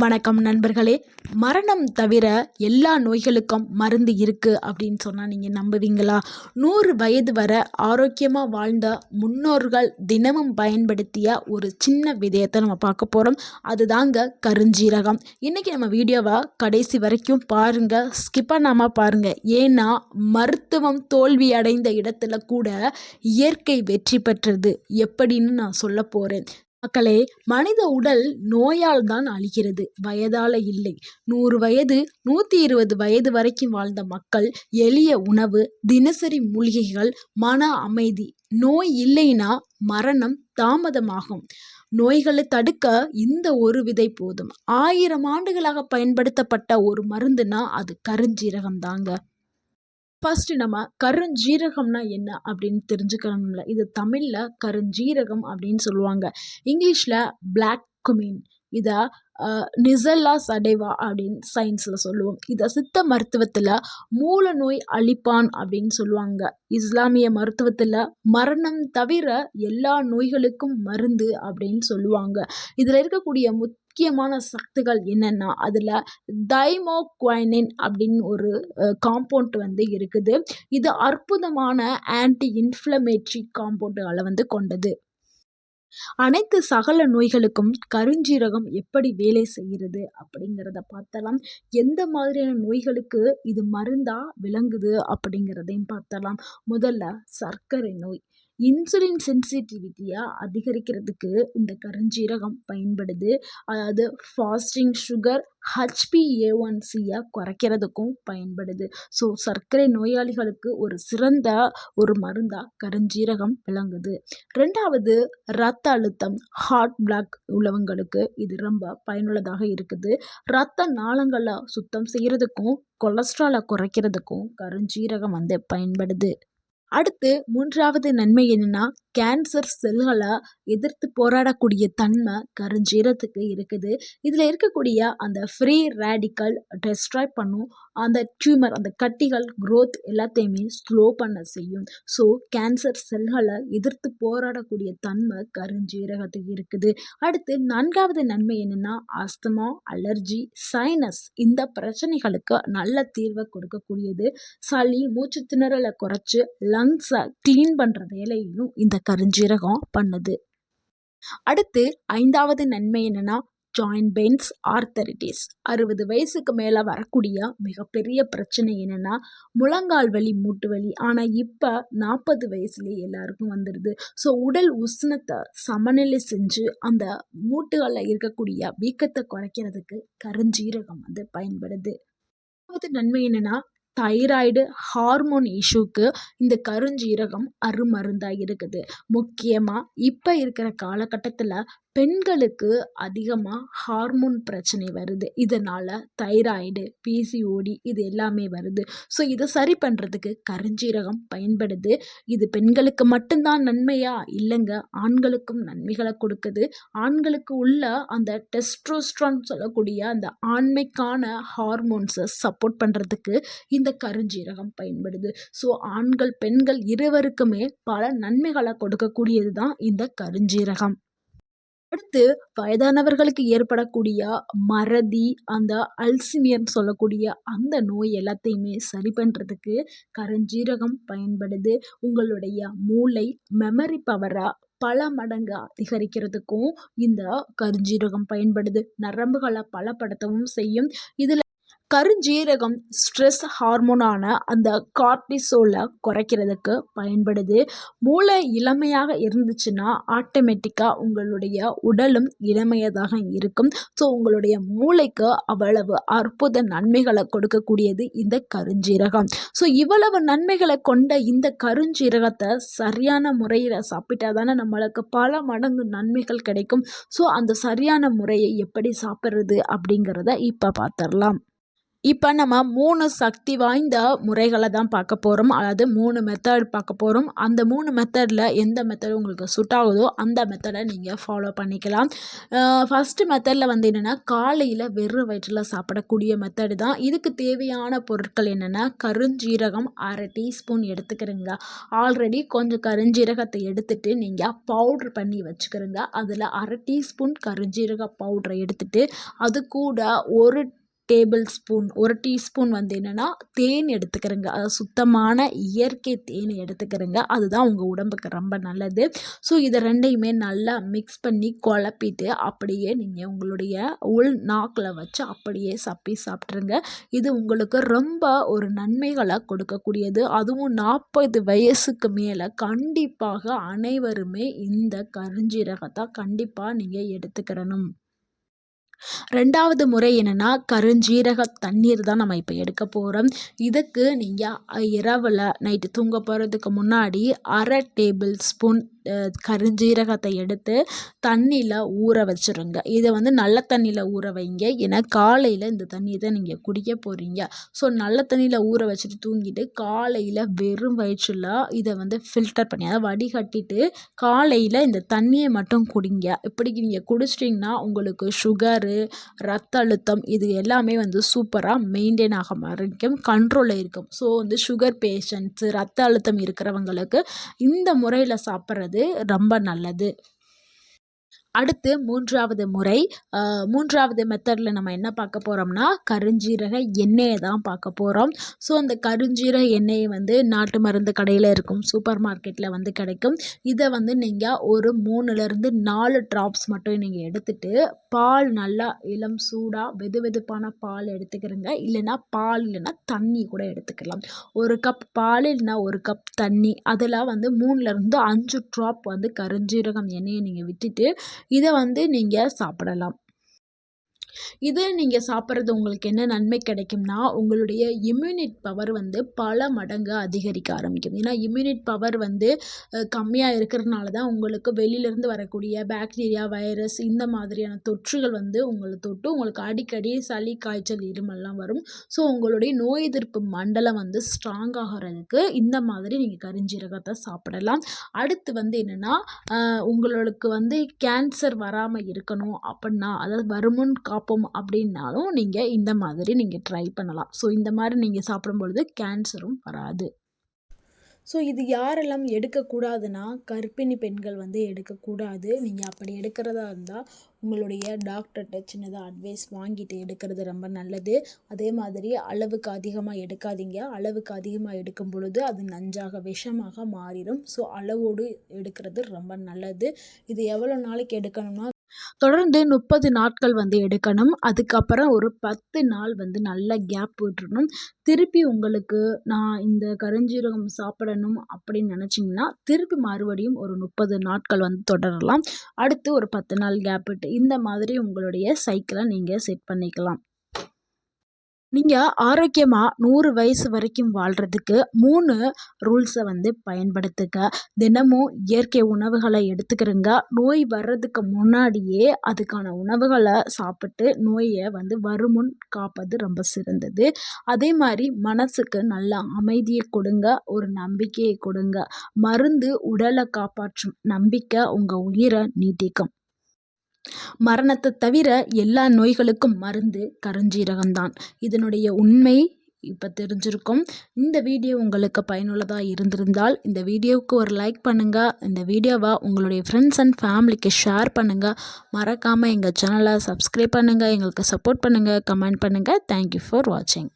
வணக்கம் நண்பர்களே. மரணம் தவிர எல்லா நோய்களுக்கும் மருந்து இருக்குது அப்படின்னு சொன்னால் நீங்கள் நம்புவீங்களா? நூறு வயது வர ஆரோக்கியமாக வாழ்ந்த முன்னோர்கள் தினமும் பயன்படுத்திய ஒரு சின்ன விதயத்தை நம்ம பார்க்க போகிறோம் அதுதாங்க கருஞ்சீரகம். இன்றைக்கி நம்ம வீடியோவை கடைசி வரைக்கும் பாருங்கள் ஸ்கிப் பண்ணாமல் பாருங்கள் ஏன்னா மருத்துவம் தோல்வி அடைந்த இடத்துல கூட இயற்கை வெற்றி பெற்றது எப்படின்னு நான் சொல்ல போகிறேன் மக்களே மனித உடல் நோயால் தான் அழிகிறது. வயதால இல்லை. நூறு வயது நூற்றி இருபது வயது வரைக்கும் வாழ்ந்த மக்கள் எளிய உணவு தினசரி மூலிகைகள் மன அமைதி. நோய் இல்லைன்னா மரணம் தாமதமாகும். நோய்களை தடுக்க இந்த ஒரு விதை போதும். ஆயிரம் ஆண்டுகளாக பயன்படுத்தப்பட்ட ஒரு மருந்துனா அது கருஞ்சீரகம் தாங்க ஃபஸ்ட்டு நம்ம கருஞ்சீரகம்னா என்ன அப்படின்னு தெரிஞ்சுக்கணும்ல. இது தமிழில் கருஞ்சீரகம் அப்படின்னு சொல்லுவாங்க. இங்கிலீஷில் பிளாக் குமின் இதை நிசல்லா சடைவா அப்படின்னு சயின்ஸில் சொல்லுவோம். இதை சித்த மருத்துவத்தில் மூல நோய் அழிப்பான் அப்படின்னு சொல்லுவாங்க. இஸ்லாமிய மருத்துவத்தில் மரணம் தவிர எல்லா நோய்களுக்கும் மருந்து அப்படின்னு சொல்லுவாங்க. இதில் இருக்கக்கூடிய முத் முக்கியமான சத்துகள் என்னென்னா அதில் தைமோக்வைனின் அப்படின்னு ஒரு காம்பவுண்ட் வந்து இருக்குது. இது அற்புதமான ஆன்டி இன்ஃப்ளமேட்ரி காம்பவுண்டுகளை வந்து கொண்டது. அனைத்து சகல நோய்களுக்கும் கருஞ்சீரகம் எப்படி வேலை செய்கிறது அப்படிங்கிறத பார்த்தலாம். எந்த மாதிரியான நோய்களுக்கு இது மருந்தா விளங்குது அப்படிங்கிறதையும் பார்த்தலாம். முதல்ல சர்க்கரை நோய். இன்சுலின் சென்சிட்டிவிட்டியை அதிகரிக்கிறதுக்கு இந்த கருஞ்சீரகம் பயன்படுது. அதாவது ஃபாஸ்டிங் சுகர் ஹச்பிஏஒன்சியை குறைக்கிறதுக்கும் பயன்படுது. ஸோ சர்க்கரை நோயாளிகளுக்கு ஒரு சிறந்த ஒரு மருந்தாக கருஞ்சீரகம் விளங்குது. ரெண்டாவது ரத்த அழுத்தம் ஹார்ட் பிளாக் உள்ளவங்களுக்கு இது ரொம்ப பயனுள்ளதாக இருக்குது. ரத்த நாளங்களை சுத்தம் செய்கிறதுக்கும் கொலஸ்ட்ராலை குறைக்கிறதுக்கும் கருஞ்சீரகம் வந்து பயன்படுது. அடுத்து மூன்றாவது நன்மை என்னென்னா கேன்சர் செல்களை எதிர்த்து போராடக்கூடிய தன்மை கருஞ்சீரத்துக்கு இருக்குது. இதில் இருக்கக்கூடிய அந்த ஃப்ரீ ரேடிக்கல் டெஸ்ட்ராய் பண்ணும் அந்த டியூமர் அந்த கட்டிகள் க்ரோத் எல்லாத்தையுமே ஸ்லோ பண்ண செய்யும். ஸோ கேன்சர் செல்களை எதிர்த்து போராடக்கூடிய தன்மை கருஞ்சீரகத்துக்கு இருக்குது. அடுத்து நான்காவது நன்மை என்னென்னா ஆஸ்தமா அலர்ஜி சைனஸ் இந்த பிரச்சனைகளுக்கு நல்ல தீர்வை கொடுக்கக்கூடியது. சளி மூச்சு திணறலை குறைச்சி லங்ஸை க்ளீன் பண்ணுற வேலையையும் இந்த கருஞ்சீரகம் பண்ணுது. அடுத்து ஐந்தாவது நன்மை என்னென்னா ஜாயின்ட் பெயின்ஸ் ஆர்த்தரிட்டிஸ் அறுபது வயசுக்கு மேலே வரக்கூடிய மிகப்பெரிய பிரச்சனை என்னென்னா முழங்கால் வலி மூட்டு வலி. ஆனால் இப்போ நாற்பது வயசுலேயே எல்லாருக்கும் வந்துடுது ஸோ உடல் உஷ்ணத்தை சமநிலை செஞ்சு அந்த மூட்டுகளில் இருக்கக்கூடிய வீக்கத்தை குறைக்கிறதுக்கு கருஞ்சீரகம் வந்து பயன்படுது. நன்மை என்னென்னா தைராய்டு ஹார்மோன் இஷ்யூக்கு இந்த கருஞ்சீரகம் அருமருந்தாக இருக்குது. முக்கியமாக இப்போ இருக்கிற காலகட்டத்தில் பெண்களுக்கு அதிகமாக ஹார்மோன் பிரச்சனை வருது. இதனால் தைராய்டு பிசிஓடி இது எல்லாமே வருது. ஸோ இதை சரி பண்ணுறதுக்கு கருஞ்சீரகம் பயன்படுது. இது பெண்களுக்கு மட்டும்தான் நன்மையா? இல்லைங்க. ஆண்களுக்கும் நன்மைகளை கொடுக்குது. ஆண்களுக்கு உள்ள அந்த டெஸ்ட்ரோஸ்ட்ரான் சொல்லக்கூடிய அந்த ஆண்மைக்கான ஹார்மோன்ஸை சப்போர்ட் பண்ணுறதுக்கு இந்த கருஞ்சீரகம் பயன்படுது. ஸோ ஆண்கள் பெண்கள் இருவருக்குமே பல நன்மைகளை கொடுக்கக்கூடியது தான் இந்த கருஞ்சீரகம். அடுத்து வயதானவர்களுக்கு ஏற்படக்கூடிய மறதி அந்த அல்சிமியர்னு சொல்லக்கூடிய அந்த நோய் எல்லாத்தையுமே சரி பண்ணுறதுக்கு கருஞ்சீரகம் பயன்படுது. உங்களுடைய மூளை மெமரி பவரை பல மடங்கு அதிகரிக்கிறதுக்கும் இந்த கருஞ்சீரகம் பயன்படுது. நரம்புகளை பலப்படுத்தவும் செய்யும். இதில் கருஞ்சீரகம் ஸ்ட்ரெஸ் ஹார்மோனான அந்த கார்டிசோலை குறைக்கிறதுக்கு பயன்படுது. மூளை இளமையாக இருந்துச்சுன்னா ஆட்டோமேட்டிக்காக உங்களுடைய உடலும் இளமையதாக இருக்கும். ஸோ உங்களுடைய மூளைக்கு அவ்வளவு அற்புத நன்மைகளை கொடுக்கக்கூடியது இந்த கருஞ்சீரகம். ஸோ இவ்வளவு நன்மைகளை கொண்ட இந்த கருஞ்சீரகத்தை சரியான முறையில் சாப்பிட்டா தானே நம்மளுக்கு பல மடங்கு நன்மைகள் கிடைக்கும். ஸோ அந்த சரியான முறையை எப்படி சாப்பிட்றது அப்படிங்கிறத இப்போ பார்த்துடலாம் இப்போ நம்ம மூணு சக்தி வாய்ந்த முறைகளை தான் பார்க்க போகிறோம் அதாவது மூணு மெத்தட் பார்க்க போகிறோம் அந்த மூணு மெத்தடில் எந்த மெத்தட் உங்களுக்கு சூட் ஆகுதோ அந்த மெத்தடை நீங்கள் ஃபாலோ பண்ணிக்கலாம். ஃபஸ்ட்டு மெத்தடில் வந்து என்னென்னா காலையில் வெறும் வயிற்றில் சாப்பிடக்கூடிய மெத்தடு தான். இதுக்கு தேவையான பொருட்கள் என்னென்னா கருஞ்சீரகம் அரை டீஸ்பூன் எடுத்துக்கிறேங்க. ஆல்ரெடி கொஞ்சம் கருஞ்சீரகத்தை எடுத்துகிட்டு நீங்கள் பவுட்ரு பண்ணி வச்சுக்கிறோங்க. அதில் அரை டீஸ்பூன் கருஞ்சீரக பவுட்ரை எடுத்துகிட்டு அது கூட ஒரு டேபிள் ஸ்பூன் ஒரு டீஸ்பூன் வந்து என்னென்னா தேன் எடுத்துக்கிறேங்க. அது சுத்தமான இயற்கை தேன் எடுத்துக்கிறேங்க. அதுதான் உங்கள் உடம்புக்கு ரொம்ப நல்லது. ஸோ இதை ரெண்டையுமே நல்லா மிக்ஸ் பண்ணி குழப்பிட்டு அப்படியே நீங்கள் உங்களுடைய உள் நாக்கில் வச்சு அப்படியே சப்பி சாப்பிட்ருங்க இது உங்களுக்கு ரொம்ப ஒரு நன்மைகளை கொடுக்கக்கூடியது. அதுவும் நாற்பது வயசுக்கு மேலே கண்டிப்பாக அனைவருமே இந்த கருஞ்சீரகத்தை கண்டிப்பாக நீங்கள் எடுத்துக்கிறணும். ரெண்டாவது முறை என்னென்னா கருஞ்சீரக தண்ணீர் தான் நம்ம இப்போ எடுக்க போகிறோம் இதுக்கு நீங்கள் இரவில் நைட்டு தூங்க போகிறதுக்கு முன்னாடி அரை டேபிள் ஸ்பூன் கருஞ்சீரகத்தை எடுத்து தண்ணியில் ஊற வச்சுருங்க. இதை வந்து நல்ல தண்ணியில் ஊற வைங்க. ஏன்னா காலையில் இந்த தண்ணியை தான் நீங்கள் குடிக்க போகிறீங்க ஸோ நல்ல தண்ணியில் ஊற வச்சுட்டு தூங்கிட்டு காலையில் வெறும் வயிற்றில் இதை வந்து ஃபில்டர் பண்ணி அதாவது வடிகட்டிட்டு காலையில் இந்த தண்ணியை மட்டும் குடிங்க. இப்படி நீங்கள் குடிச்சிட்டிங்கன்னா உங்களுக்கு சுகரு ரத்த அழுத்தம் இது எல்லாமே வந்து சூப்பராக மெயின்டைன் ஆக வரைக்கும் கண்ட்ரோலில் இருக்கும். ஸோ வந்து சுகர் பேஷண்ட்ஸு ரத்த அழுத்தம் இருக்கிறவங்களுக்கு இந்த முறையில் சாப்பிட்றது சாப்பிடுவது ரொம்ப நல்லது. அடுத்து மூன்றாவது முறை மூன்றாவது மெத்தடில் நம்ம என்ன பார்க்க போகிறோம்னா கருஞ்சீரக எண்ணெயை தான் பார்க்க போகிறோம் ஸோ அந்த கருஞ்சீரக எண்ணெயை வந்து நாட்டு மருந்து கடையில் இருக்கும் சூப்பர் மார்க்கெட்டில் வந்து கிடைக்கும். இதை வந்து நீங்கள் ஒரு மூணுலேருந்து நாலு ட்ராப்ஸ் மட்டும் நீங்கள் எடுத்துகிட்டு பால் நல்லா இளம் சூடாக வெது வெதுப்பான பால் எடுத்துக்கிறங்க. இல்லைன்னா பால் இல்லைன்னா தண்ணி கூட எடுத்துக்கலாம். ஒரு கப் பால் இல்லைன்னா ஒரு கப் தண்ணி. அதில் வந்து மூணுலேருந்து அஞ்சு ட்ராப் வந்து கருஞ்சீரகம் எண்ணெயை நீங்கள் விட்டுட்டு இதை வந்து நீங்கள் சாப்பிடலாம். இது நீங்கள் சாப்பிட்றது உங்களுக்கு என்ன நன்மை கிடைக்கும்னா உங்களுடைய இம்யூனிட் பவர் வந்து பல மடங்கு அதிகரிக்க ஆரம்பிக்கும். ஏன்னா இம்யூனிட் பவர் வந்து கம்மியாக இருக்கிறதுனால தான் உங்களுக்கு வெளியிலேருந்து வரக்கூடிய பாக்டீரியா வைரஸ் இந்த மாதிரியான தொற்றுகள் வந்து உங்களை தொட்டு உங்களுக்கு அடிக்கடி சளி காய்ச்சல் இருமல்லாம் வரும். ஸோ உங்களுடைய நோய் எதிர்ப்பு மண்டலம் வந்து ஸ்ட்ராங் ஆகிறதுக்கு இந்த மாதிரி நீங்கள் கரிஞ்சீரகத்தை சாப்பிடலாம். அடுத்து வந்து என்னென்னா உங்களுக்கு வந்து கேன்சர் வராமல் இருக்கணும் அப்படின்னா அதாவது வருமுன் கா பார்ப்போம் அப்படின்னாலும் நீங்கள் இந்த மாதிரி நீங்கள் ட்ரை பண்ணலாம். ஸோ இந்த மாதிரி நீங்கள் சாப்பிடும் பொழுது கேன்சரும் வராது. ஸோ இது யாரெல்லாம் எடுக்கக்கூடாதுன்னா கர்ப்பிணி பெண்கள் வந்து எடுக்கக்கூடாது. நீங்கள் அப்படி எடுக்கிறதா இருந்தால் உங்களுடைய டாக்டர்கிட்ட சின்னதாக அட்வைஸ் வாங்கிட்டு எடுக்கிறது ரொம்ப நல்லது. அதே மாதிரி அளவுக்கு அதிகமாக எடுக்காதீங்க. அளவுக்கு அதிகமாக எடுக்கும் பொழுது அது நஞ்சாக விஷமாக மாறிடும். ஸோ அளவோடு எடுக்கிறது ரொம்ப நல்லது. இது எவ்வளோ நாளைக்கு எடுக்கணும்னா தொடர்ந்து முப்பது நாட்கள் வந்து எடுக்கணும். அதுக்கப்புறம் ஒரு பத்து நாள் வந்து நல்ல கேப் விட்டுறணும். திருப்பி உங்களுக்கு நான் இந்த கருஞ்சீரகம் சாப்பிடணும் அப்படின்னு நினச்சிங்கன்னா திருப்பி மறுபடியும் ஒரு முப்பது நாட்கள் வந்து தொடரலாம். அடுத்து ஒரு பத்து நாள் கேப் விட்டு இந்த மாதிரி உங்களுடைய சைக்கிளை நீங்கள் செட் பண்ணிக்கலாம். நீங்கள் ஆரோக்கியமாக நூறு வயசு வரைக்கும் வாழ்கிறதுக்கு மூணு ரூல்ஸை வந்து பயன்படுத்துங்க. தினமும் இயற்கை உணவுகளை எடுத்துக்கிறங்க. நோய் வர்றதுக்கு முன்னாடியே அதுக்கான உணவுகளை சாப்பிட்டு நோயை வந்து வருமுன் காப்பது ரொம்ப சிறந்தது. அதே மாதிரி மனசுக்கு நல்ல அமைதியை கொடுங்க. ஒரு நம்பிக்கையை கொடுங்க. மருந்து உடலை காப்பாற்றும் நம்பிக்கை உங்கள் உயிரை நீட்டிக்கும். மரணத்தை தவிர எல்லா நோய்களுக்கும் மருந்து கருஞ்சீரகம்தான். இதனுடைய உண்மை இப்போ தெரிஞ்சிருக்கும். இந்த வீடியோ உங்களுக்கு பயனுள்ளதாக இருந்திருந்தால் இந்த வீடியோவுக்கு ஒரு லைக் பண்ணுங்கள் இந்த வீடியோவை உங்களுடைய ஃப்ரெண்ட்ஸ் அண்ட் ஃபேமிலிக்கு ஷேர் பண்ணுங்கள் மறக்காமல் எங்கள் சேனலை சப்ஸ்கிரைப் பண்ணுங்கள் எங்களுக்கு சப்போர்ட் பண்ணுங்கள் கமெண்ட் பண்ணுங்கள் தேங்க்யூ ஃபார் வாட்சிங்